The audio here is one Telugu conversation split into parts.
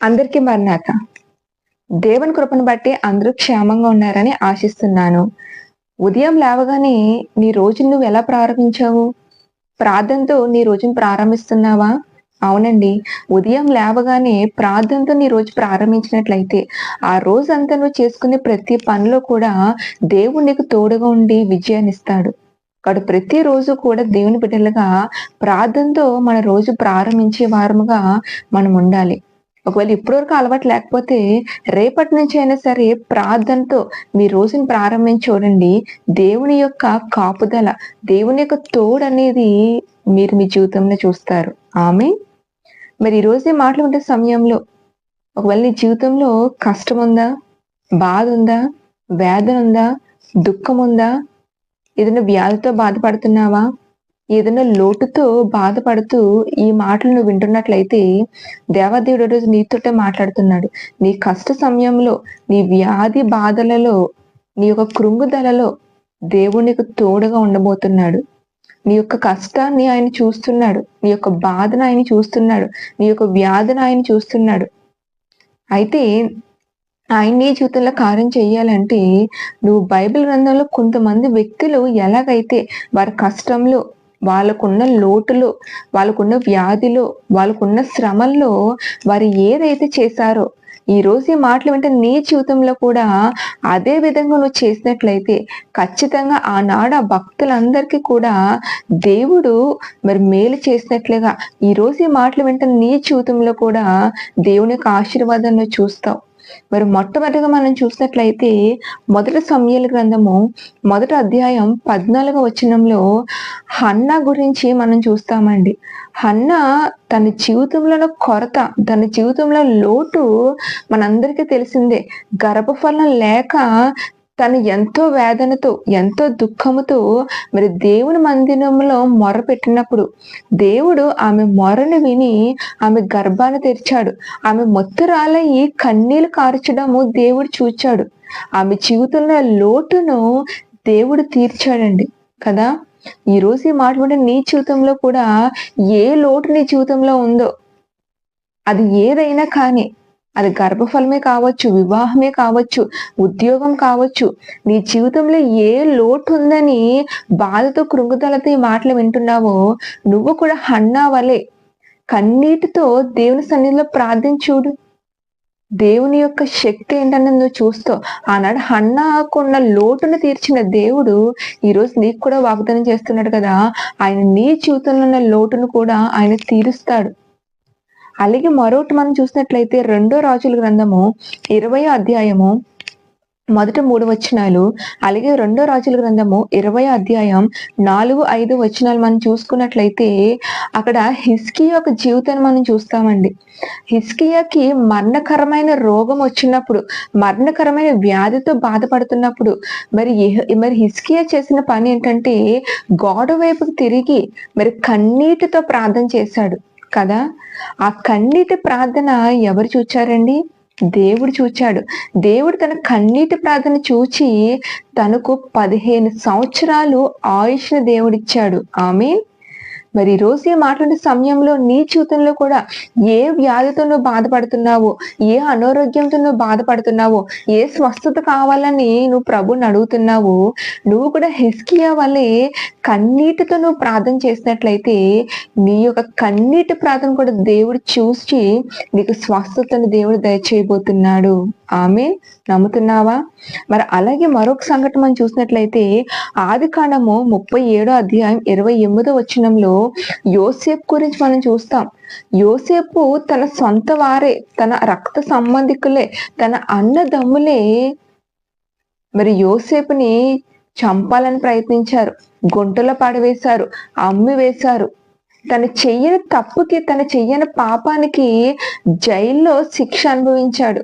అందరికీ మరణాత దేవుని కృపను బట్టి అందరూ క్షేమంగా ఉన్నారని ఆశిస్తున్నాను. ఉదయం లేవగానే నీ రోజును నువ్వు ఎలా ప్రారంభించావు? ప్రార్థనతో నీ రోజును ప్రారంభిస్తున్నావా? అవునండి. ఉదయం లేవగానే ప్రార్థనతో నీ రోజు ప్రారంభించినట్లయితే ఆ రోజంతా నువ్వు చేసుకునే ప్రతి పనిలో కూడా దేవుడు నీకు తోడుగా ఉండి విజయాన్ని ఇస్తాడు. కాబట్టి ప్రతిరోజు కూడా దేవుని బిడ్డలుగా ప్రార్థనతో మన రోజు ప్రారంభించే వారముగా మనం ఉండాలి. ఒకవేళ ఇప్పటివరకు అలవాటు లేకపోతే రేపటి నుంచి అయినా సరే ప్రార్థనతో మీ రోజుని ప్రారంభించి చూడండి. దేవుని యొక్క కాపుదల దేవుని యొక్క తోడు అనేది మీరు మీ జీవితంలో చూస్తారు. ఆమె మరి ఈరోజు రోజే సమయంలో ఒకవేళ నీ జీవితంలో కష్టం ఉందా బాధ ఉందా వేదన ఉందా దుఃఖం ఉందా ఏదైనా వ్యాధితో బాధపడుతున్నావా? ఏదైనా లోటుతో బాధపడుతూ ఈ మాటలు నువ్వు వింటున్నట్లయితే దేవాదేవుడు రోజు నీతోటే మాట్లాడుతున్నాడు. నీ కష్ట సమయంలో నీ వ్యాధి బాధలలో నీ యొక్క కృంగుదలలో దేవుడు నీకు తోడుగా ఉండబోతున్నాడు. నీ యొక్క కష్టాన్ని ఆయన చూస్తున్నాడు. నీ యొక్క బాధను ఆయన చూస్తున్నాడు. నీ యొక్క వ్యాధిని ఆయన చూస్తున్నాడు. అయితే ఆయన నీ జీవితంలో కార్యం చేయాలంటే నువ్వు బైబిల్ గ్రంథంలో కొంతమంది వ్యక్తులు ఎలాగైతే వారి కష్టంలో వాళ్ళకున్న లోటులు వాళ్ళకున్న వ్యాధులు వాళ్ళకున్న శ్రమల్లో వారు ఏదైతే చేశారో ఈ రోజు ఈ మాటలు వింటే నీ జీవితంలో కూడా అదే విధంగా నువ్వు చేసినట్లయితే ఖచ్చితంగా ఆనాడు ఆ భక్తులందరికీ కూడా దేవుడు మరి మేలు చేసినట్లుగా ఈ రోజు ఈ మాటలు వింటే నీ జీవితంలో కూడా దేవుని యొక్క ఆశీర్వాదాన్ని చూస్తావు. మరి మొట్టమొదటిగా మనం చూసినట్లయితే మొదటి సమయాల గ్రంథము మొదటి అధ్యాయం పద్నాలుగో వచనంలో హన్న గురించి మనం చూస్తామండి. హన్న తన జీవితంలో కొరత తన జీవితంలో లోటు మనందరికీ తెలిసిందే. గర్భఫలం లేక తను ఎంతో వేదనతో ఎంతో దుఃఖముతో మరి దేవుని మందిరంలో మొర పెట్టినప్పుడు దేవుడు ఆమె మొరను విని ఆమె గర్భాన్ని తెరిచాడు. ఆమె మొత్తురాలయ్యి కన్నీలు కార్చడము దేవుడు చూచాడు. ఆమె జీవితంలో లోటును దేవుడు తీర్చాడండి. కదా? ఈ రోజు ఈ మాట్లాడే నీ జీవితంలో కూడా ఏ లోటు నీ జీవితంలో ఉందో అది ఏదైనా కానీ అది గర్భఫలమే కావచ్చు వివాహమే కావచ్చు ఉద్యోగం కావచ్చు నీ జీవితంలో ఏ లోటు ఉందని బాధతో కృంగుదలతో ఈ మాటలు వింటున్నావో నువ్వు కూడా హన్నా వలే కన్నీటితో దేవుని సన్నిధిలో ప్రార్థించుడు దేవుని యొక్క శక్తి ఏంటన్నది నువ్వు చూస్తావు ఆనాడు హన్నాకున్న లోటును తీర్చిన దేవుడు ఈరోజు నీకు కూడా వాగ్దానం చేస్తున్నాడు కదా ఆయన నీ జీవితంలో ఉన్న లోటును కూడా ఆయన తీరుస్తాడు. అలాగే మరొకటి మనం చూసినట్లయితే రెండో రాజుల గ్రంథము ఇరవై అధ్యాయము మొదటి మూడు వచనాలు అలాగే రెండో రాజుల గ్రంథము ఇరవై అధ్యాయం నాలుగు ఐదు వచనాలు మనం చూసుకున్నట్లయితే అక్కడ హిస్కీ యొక్క జీవితాన్ని మనం చూస్తామండి. హిస్కియాకి మరణకరమైన రోగం వచ్చినప్పుడు మరణకరమైన వ్యాధితో బాధపడుతున్నప్పుడు మరి మరి హిస్కియా చేసిన పని ఏంటంటే గోడ వైపుకి తిరిగి మరి కన్నీటితో ప్రార్థన చేశాడు. కదా? ఆ కన్నీటి ప్రార్థన ఎవరు చూచారండి? దేవుడు చూచాడు. దేవుడు తన కన్నీటి ప్రార్థన చూచి తనకు పదిహేను సంవత్సరాలు ఆయుష్ను దేవుడిచ్చాడు. ఆమె మరి రోజు ఈ మాట్లాడే సమయంలో నీ జీవితంలో కూడా ఏ వ్యాధితో నువ్వు బాధపడుతున్నావో ఏ అనారోగ్యంతో నువ్వు బాధపడుతున్నావో ఏ స్వస్థత కావాలని నువ్వు ప్రభుని అడుగుతున్నావు నువ్వు కూడా హెస్కియా వల్లే కన్నీటితో నువ్వు ప్రార్థన చేసినట్లయితే నీ యొక్క కన్నీటి ప్రార్థన కూడా దేవుడు చూసి నీకు స్వస్థతను దేవుడు దయచేయబోతున్నాడు. ఆమె నమ్ముతున్నావా? మరి అలాగే మరొక సంఘటన మనం చూసినట్లయితే ఆది కాండము ముప్పై ఏడో అధ్యాయం ఇరవై ఎనిమిదో వచ్చినంలో యోసేపు గురించి మనం చూస్తాం. యోసేపు తన సొంత వారే తన రక్త సంబంధికులే తన అన్నదమ్ములే మరి యోసేపుని చంపాలని ప్రయత్నించారు. గుంటలో పడవేశారు అమ్మి వేశారు. తన చెయ్యని తప్పుకి తన చెయ్యని పాపానికి జైల్లో శిక్ష అనుభవించాడు.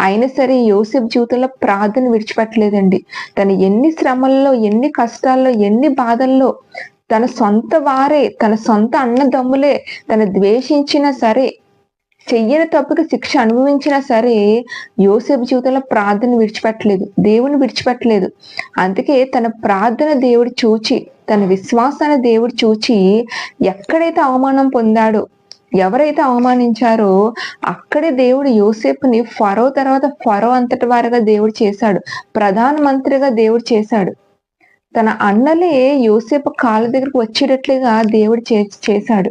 అయినా సరే యోసేపు జీవితంలో ప్రార్థన విడిచిపెట్టలేదండి. తన ఎన్ని శ్రమల్లో ఎన్ని కష్టాల్లో ఎన్ని బాధల్లో తన సొంత వారే తన సొంత అన్నదమ్ములే తన ద్వేషించినా సరే చెయ్యని తప్పుకి శిక్ష అనుభవించినా సరే యోసేపు జీవితంలో ప్రార్థన విడిచిపెట్టలేదు దేవుని విడిచిపెట్టలేదు. అందుకే తన ప్రార్థన దేవుడు చూచి తన విశ్వాసాన్ని దేవుడు చూచి ఎక్కడైతే అవమానం పొందాడో ఎవరైతే అవమానించారో అక్కడే దేవుడు యోసేపుని ఫరో తర్వాత ఫరో అంతటి వారిగా దేవుడు చేశాడు. ప్రధానమంత్రిగా దేవుడు చేశాడు. తన అన్నలే యోసేపు కాళ్ళ దగ్గరకు వచ్చేటట్లుగా దేవుడు చే చేశాడు.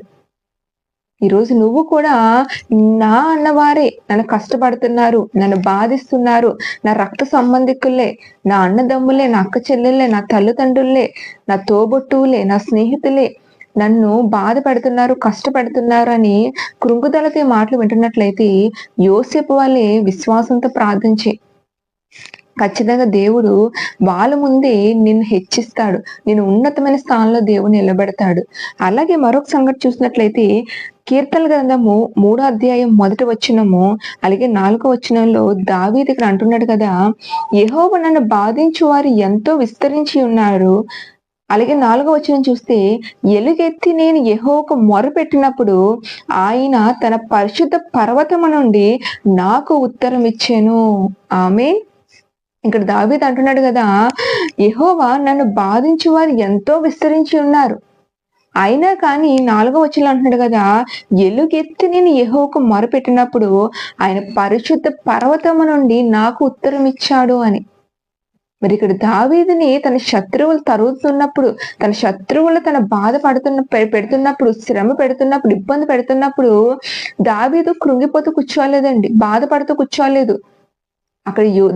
ఈరోజు నువ్వు కూడా నా అన్నవారే. నన్ను కష్టపడుతున్నారు నన్ను బాధిస్తున్నారు నా రక్త సంబంధికులే నా అన్నదమ్ములే నా అక్క చెల్లెళ్ళే నా తల్లిదండ్రులే నా తోబొట్టువులే నా స్నేహితులే నన్ను బాధపడుతున్నారు కష్టపడుతున్నారు అని కృంగుదలతో మాటలు వింటున్నట్లయితే యోసేపు వాళ్ళే విశ్వాసంతో ప్రార్థించి. ఖచ్చితంగా దేవుడు వాళ్ళ ముందే నిన్ను హెచ్చిస్తాడు. నేను ఉన్నతమైన స్థానంలో దేవుడు నిలబెడతాడు. అలాగే మరొక సంగతి చూసినట్లయితే కీర్తన గ్రంథము మూడో అధ్యాయం మొదటి వచ్చినము అలాగే నాలుగో వచ్చినంలో దావీ దగ్గర అంటున్నాడు కదా యహోవ నన్ను బాధించు వారు ఎంతో విస్తరించి ఉన్నారు. అలాగే నాలుగో వచనం చూస్తే ఎలుగెత్తి నేను యెహోవాకు మొరపెట్టినప్పుడు ఆయన తన పరిశుద్ధ పర్వతము నుండి నాకు ఉత్తరం ఇచ్చాను. ఆమె ఇక్కడ దావీద్ అంటున్నాడు కదా యహోవా నన్ను బాధించు వారు ఎంతో విస్తరించి ఉన్నారు. అయినా కానీ నాలుగో వచ్చిన అంటున్నాడు కదా ఎలుగెత్తి నేను యెహోవాకు మొరపెట్టినప్పుడు ఆయన పరిశుద్ధ పర్వతము నుండి నాకు ఉత్తరం ఇచ్చాడు అని. మరి ఇక్కడ దావీదిని తన శత్రువులు తరుగుతున్నప్పుడు తన శత్రువులు తన బాధ పడుతున్న పెడుతున్నప్పుడు శ్రమ పెడుతున్నప్పుడు ఇబ్బంది పెడుతున్నప్పుడు దావీదు కృంగిపోతూ కూర్చోలేదండి. బాధపడుతూ కూర్చోలేదు. అక్కడ యో-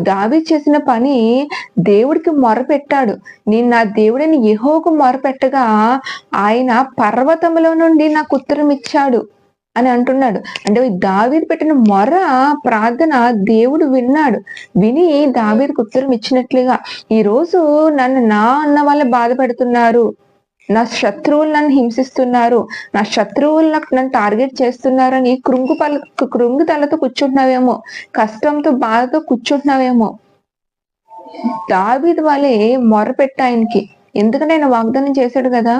చేసిన పని దేవుడికి మొరపెట్టాడు. నేను నా దేవుడిని యహోకు మొరపెట్టగా ఆయన పర్వతంలో నుండి నాకు ఉత్తరం ఇచ్చాడు అని అంటున్నాడు. అంటే దావీదు పెట్టిన మొర ప్రార్థన దేవుడు విన్నాడు. విని దావీదుకు ఉత్తరం ఇచ్చినట్లుగా ఈ రోజు నన్ను నా అన్న వాళ్ళే బాధపడుతున్నారు. నా శత్రువులు నన్ను హింసిస్తున్నారు. నా శత్రువులు నాకు నన్ను టార్గెట్ చేస్తున్నారని కృంగు పల కృంగు తలతో కూర్చుంటున్నావేమో కష్టంతో బాధతో కూర్చుంటున్నావేమో. దావీదు వాళ్ళే మొర ఆయనకి. ఎందుకంటే ఆయన వాగ్దానం చేశాడు కదా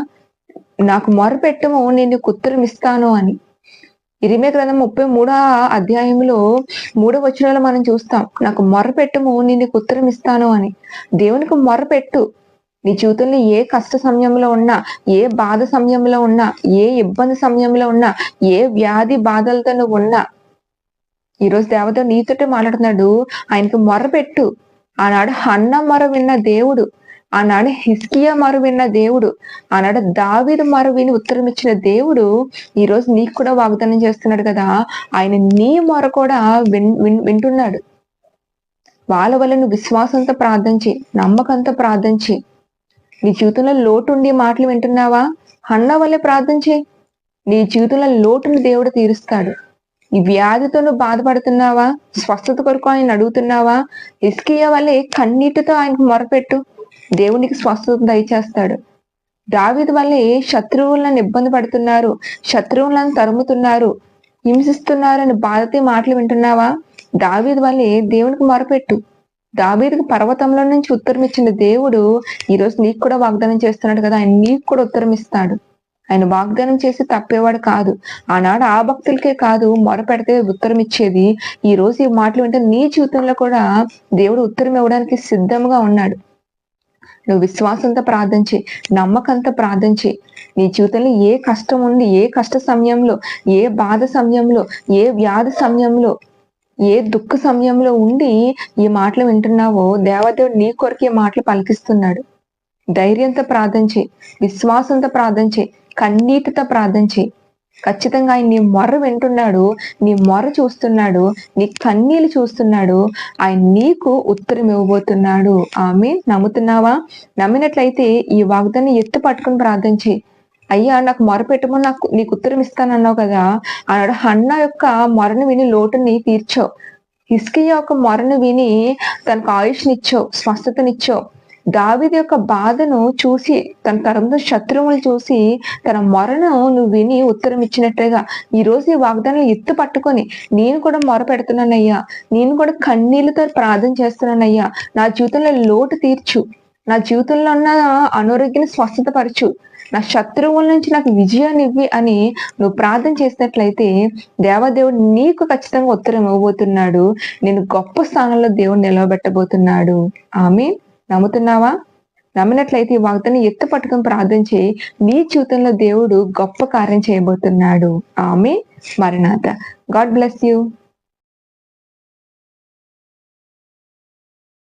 నాకు మొరపెట్టము నేను నీకు ఉత్తరం ఇస్తాను అని. ఇరిమే గ్రంథం ముప్పై మూడో అధ్యాయంలో మూడో వచనంలో మనం చూస్తాం నాకు మొరపెట్టము నేను నీకు ఉత్తరం ఇస్తాను అని. దేవునికి మొరపెట్టు. నీ జీవితంలో ఏ కష్ట సమయంలో ఉన్నా ఏ బాధ సమయంలో ఉన్నా ఏ ఇబ్బంది సమయంలో ఉన్నా ఏ వ్యాధి బాధలతో నువ్వు ఉన్నా ఈరోజు దేవత నీతోటే మాట్లాడుతున్నాడు. ఆయనకు మొరపెట్టు. ఆనాడు అన్న మొర విన్న దేవుడు. ఆనాడు హిస్కియా మరువిన్న విన్న దేవుడు ఆనాడు దావీదు మరువిని విని ఉత్తరం ఇచ్చిన దేవుడు ఈ రోజు నీకు కూడా వాగ్దానం చేస్తున్నాడు కదా. ఆయన నీ మొర కూడా విన్ విన్- వింటున్నాడు. వాళ్ళ వల్ల నువ్వు విశ్వాసంతో ప్రార్థించి నమ్మకంతో ప్రార్థించి నీ జీవితంలో లోటుండి మాటలు వింటున్నావా? అన్న వల్లే ప్రార్థించి నీ జీవితంలో లోటును దేవుడు తీరుస్తాడు. ఈ వ్యాధితో నువ్వు బాధపడుతున్నావా? స్వస్థత కొరకు ఆయన అడుగుతున్నావా? ఇస్కియా వల్లే కన్నీటితో ఆయనకు మొరపెట్టు దేవునికి స్వస్థత దయచేస్తాడు. దావిది వల్లే శత్రువులను ఇబ్బంది పడుతున్నారు శత్రువులను తరుముతున్నారు హింసిస్తున్నారని బాధతో మాటలు వింటున్నావా? దావీదు వల్లే దేవునికి మొరపెట్టు. దావీదికి పర్వతంలో నుంచి ఉత్తరం ఇచ్చిన దేవుడు ఈ రోజు నీకు కూడా వాగ్దానం చేస్తున్నాడు కదా ఆయన నీకు కూడా ఉత్తరం ఇస్తాడు. ఆయన వాగ్దానం చేసి తప్పేవాడు కాదు. ఆనాడు ఆ భక్తులకే కాదు మొరపెడితే ఉత్తరం ఇచ్చేది. ఈ రోజు ఈ మాటలు వింటే నీ జీవితంలో కూడా దేవుడు ఉత్తరం ఇవ్వడానికి సిద్ధంగా ఉన్నాడు. నువ్వు విశ్వాసంతో ప్రార్థించి నమ్మకంతో ప్రార్థించి నీ జీవితంలో ఏ కష్టం ఉంది ఏ కష్ట సమయంలో ఏ బాధ సమయంలో ఏ వ్యాధి సమయంలో ఏ దుఃఖ సమయంలో ఉండి ఈ మాటలు వింటున్నావో దేవదేవుడు నీ కొరకు ఈ మాటలు పలికిస్తున్నాడు. ధైర్యంతో ప్రార్థించి విశ్వాసంతో ప్రార్థించి కన్నీటితో ప్రార్థించి ఖచ్చితంగా ఆయన నీ మొర్ర వింటున్నాడు నీ మొర్ర చూస్తున్నాడు నీ కన్నీళ్ళు చూస్తున్నాడు ఆయన నీకు ఉత్తరం ఇవ్వబోతున్నాడు. ఆమె నమ్ముతున్నావా? నమ్మినట్లయితే ఈ వాగ్దాన్ని ఎత్తు పట్టుకుని ప్రార్థించి అయ్యా నాకు మొర పెట్టమో నాకు నీకు ఉత్తరం ఇస్తానన్నావు కదా. అన్నాడు హన్న యొక్క మొరను విని లోటుని తీర్చావు. హిస్కియా యొక్క మొరను విని తనకు ఆయుష్నిచ్చావు స్వస్థతనిచ్చావు. దావిది యొక్క బాధను చూసి తన తరంలో శత్రువులు చూసి తన మొరను నువ్వు విని ఉత్తరం ఇచ్చినట్టుగా ఈ రోజు ఈ వాగ్దానాలు ఎత్తు పట్టుకొని నేను కూడా మొర పెడుతున్నానయ్యా నేను కూడా కన్నీళ్ళతో ప్రార్థన చేస్తున్నానయ్యా. నా జీవితంలో లోటు తీర్చు. నా జీవితంలో ఉన్న అనారోగ్యాన్ని స్వస్థతపరచు. నా శత్రువుల నుంచి నాకు విజయాన్ని ఇవ్వి అని నువ్వు ప్రార్థన చేసినట్లయితే దేవదేవుడు నీకు ఖచ్చితంగా ఉత్తరం ఇవ్వబోతున్నాడు. నేను గొప్ప స్థానంలో దేవుడు నిలవబెట్టబోతున్నాడు. ఆమె నమ్ముతున్నావా? నమ్మినట్లయితే ఈ వాగ్దాన్ని ఎత్తు పట్టుకుని ప్రార్థన చేయి. నీ జీవితంలో దేవుడు గొప్ప కార్యం చేయబోతున్నాడు. ఆమె మరణాత గాడ్ బ్లెస్ యూ.